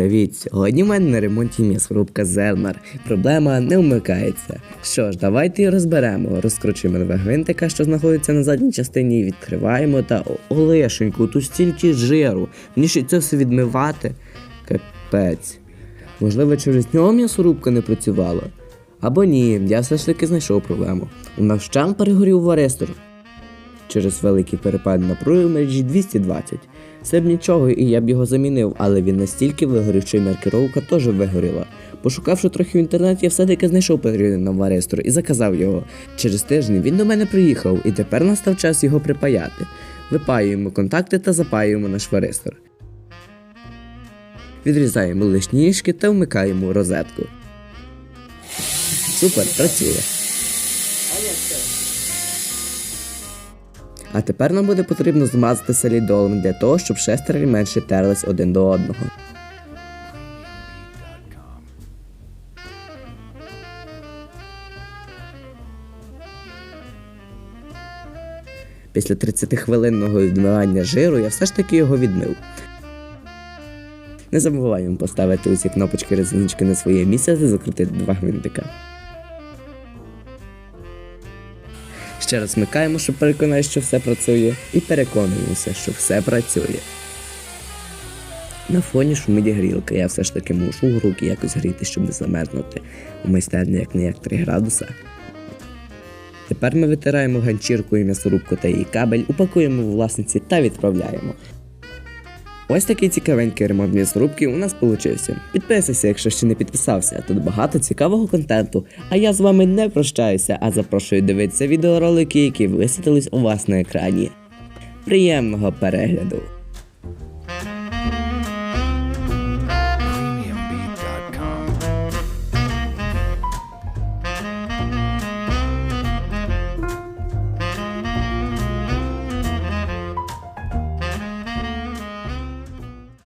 Привіт! Сьогодні в мене на ремонті м'ясорубка Зернар. Проблема не вмикається. Що ж, давайте її розберемо. Розкручуємо нове гвинтика, що знаходиться на задній частині, відкриваємо та Олешеньку, тут стільки жиру. Мені ще це все відмивати. Капець. Можливо, через нього м'ясорубка не працювала. Або ні, я все ж таки знайшов проблему. У нас щан перегорів варестор через великий перепад напруги в мережі 220. Це б нічого, і я б його замінив, але він настільки вигорів, що й маркировка теж вигоріла. Пошукавши трохи в інтернеті, я все-таки знайшов потрібний нам варестор і заказав його. Через тиждень він до мене приїхав, і тепер настав час його припаяти. Випаюємо контакти та запаюємо наш варестор. Відрізаємо лишні ніжки та вмикаємо розетку. Супер, працює. А тепер нам буде потрібно змазати солідолом для того, щоб шестерні менше терлись один до одного. Після 30-хвилинного відмивання жиру я все ж таки його відмив. Не забуваємо поставити усі кнопочки резиночки на своє місце та закрутити два гвинтика. Ще раз вмикаємо, щоб переконати, що все працює, і переконуємося, що все працює. На фоні шумить грілка, я все ж таки мушу руки якось гріти, щоб не замерзнути. У майстерні як не як 3 градуса. Тепер ми витираємо ганчіркою м'ясорубку та її кабель, упакуємо в власниці та відправляємо. Ось такий цікавенький ремонт м'ясорубки у нас получився. Підписуйся, якщо ще не підписався. Тут багато цікавого контенту. А я з вами не прощаюся, а запрошую дивитися відеоролики, які висвітились у вас на екрані. Приємного перегляду!